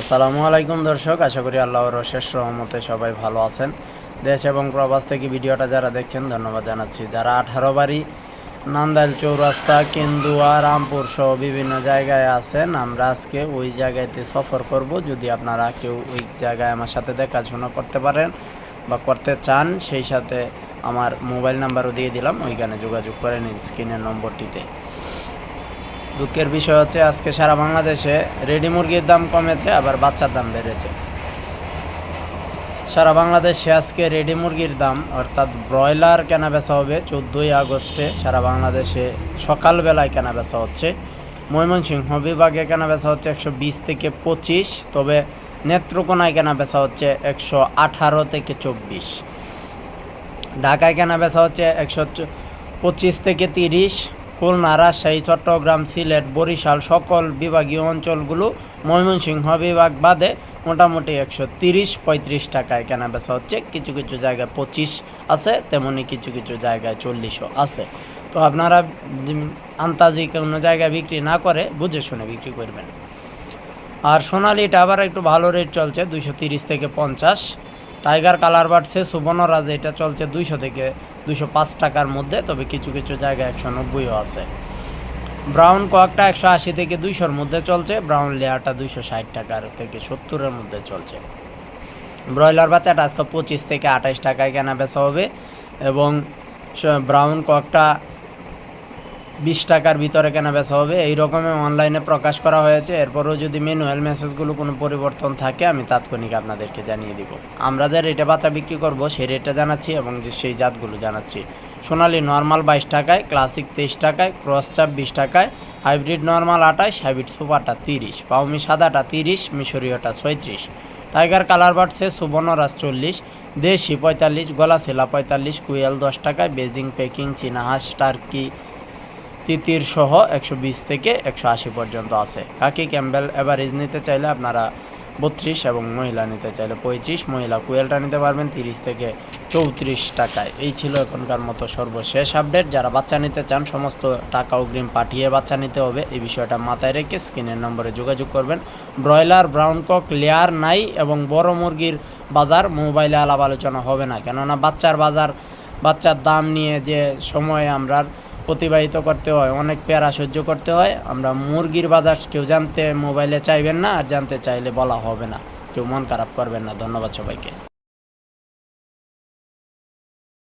আসসালামু আলাইকুম দর্শক, আশা করি আল্লাহর শেষ রহমতে সবাই ভালো আছেন। দেশ এবং প্রবাস থেকে ভিডিওটা যারা দেখছেন, ধন্যবাদ জানাচ্ছি। যারা আঠারো বাড়ি নান্দাইল চৌরাস্তা, কেন্দুয়া, রামপুর সহ বিভিন্ন জায়গায় আছেন, আমরা আজকে ওই জায়গাতে সফর করব। যদি আপনারা কেউ ওই জায়গায় আমার সাথে দেখাশোনা করতে পারেন বা করতে চান, সেই সাথে আমার মোবাইল নাম্বারও দিয়ে দিলাম, ওইখানে যোগাযোগ করে নিন স্ক্রিনের নম্বরটিতে। দুঃখের বিষয় হচ্ছে আজকে সারা বাংলাদেশে রেডি মুরগির দাম কমেছে, আবার বাচ্চার দাম বেড়েছে। সারা বাংলাদেশে আজকে রেডি মুরগির দাম, অর্থাৎ ব্রয়লার কেনা বেচা হবে চোদ্দোই আগস্টে। সারা বাংলাদেশে সকালবেলায় কেনা বেচা হচ্ছে। ময়মনসিংহ বিভাগে কেনা বেচা হচ্ছে একশো বিশ থেকে পঁচিশ, তবে নেত্রকোনায় কেনা বেচা হচ্ছে একশো আঠারো থেকে চব্বিশ। ঢাকায় কেনা বেচা হচ্ছে একশো পঁচিশ থেকে তিরিশ খুলনা, রাজশাহী, চট্টগ্রাম, সিলেট, বরিশাল সকল বিভাগীয় অঞ্চলগুলো ময়মনসিংহ বিভাগ বাদে মোটামুটি একশো তিরিশ, পঁয়ত্রিশ টাকায় কেনা বেচা হচ্ছে। কিছু কিছু জায়গায় পঁচিশ আছে, তেমনি কিছু কিছু জায়গায় চল্লিশও আছে। তো আপনারা আন্তাজি কোনো জায়গায় বিক্রি না করে বুঝে শুনে বিক্রি করবেন। আর সোনালিটা আবার একটু ভালো রেট চলছে, দুইশো তিরিশ থেকে পঞ্চাশ। টাইগার কালার বাড়ছে সুবর্ণরাজ এটা চলছে দুইশো থেকে দুইশো পাঁচ টাকার মধ্যে, তবে কিছু কিছু জায়গায় একশো নব্বইও আছে। ব্রাউন কয়েকটা একশো আশি থেকে দুইশোর মধ্যে চলছে, ব্রাউন লেয়ারটা দুইশো ষাট টাকার থেকে সত্তরের মধ্যে চলছে। ব্রয়লার বাচ্চাটা আজকে পঁচিশ থেকে আঠাশ টাকায় কেনা বেচা হবে এবং ব্রাউন ককটা বিশ টাকার ভিতরে কেনা বেচা হবে। এই রকমের অনলাইনে প্রকাশ করা হয়েছে। এরপরও যদি ম্যানুয়াল মেসেজগুলো কোনো পরিবর্তন থাকে, আমি তাৎক্ষণিক আপনাদেরকে জানিয়ে দিব। আমরা যে রেটে বাচ্চা বিক্রি করব, সেই রেটটা জানাচ্ছি এবং যে সেই জাতগুলো জানাচ্ছি। সোনালি নর্মাল বাইশ টাকায় ক্লাসিক তেইশ টাকায় ক্রস চাপ বিশ টাকায় হাইব্রিড নর্মাল আটাইশ হাইব্রিড সুপারটা তিরিশ পাউমি সাদাটা তিরিশ, মিশরীয়টা ছয়ত্রিশ টাইগার কালার বাড়ছে সুবর্ণরাজ চল্লিশ, দেশি পঁয়তাল্লিশ, গলা ছেলা পঁয়তাল্লিশ, কুয়েল দশ টাকায়, বেজিং, পেকিং চীনাহাঁস টার্কি তিতির সহ একশো বিশ থেকে একশো আশি পর্যন্ত আছে। কাকি ক্যাম্বেল অ্যাভারেজ নিতে চাইলে আপনারা বত্রিশ এবং মহিলা নিতে চাইলে পঁয়ত্রিশ, মহিলা কুয়েলটা নিতে পারবেন তিরিশ থেকে চৌত্রিশ টাকায়। এই ছিল এখনকার মতো সর্বশেষ আপডেট। যারা বাচ্চা নিতে চান, সমস্ত টাকা অগ্রিম পাঠিয়ে বাচ্চা নিতে হবে। এই বিষয়টা মাথায় রেখে স্ক্রিনের নম্বরে যোগাযোগ করবেন। ব্রয়লার ব্রাউন কক লেয়ার নাই এবং বড় মুরগির বাজার মোবাইলে আলাপ আলোচনা হবে না। কেননা বাচ্চার বাজার, বাচ্চার দাম নিয়ে যে সময় আমরা অতিবাহিত করতে হয়, অনেক প্যারা সহ্য করতে হয়। আমরা মুরগির বাজার কেউ জানতে মোবাইলে চাইবেন না, আর জানতে চাইলে বলা হবে না। কেউ মন খারাপ করবেন না। ধন্যবাদ সবাইকে।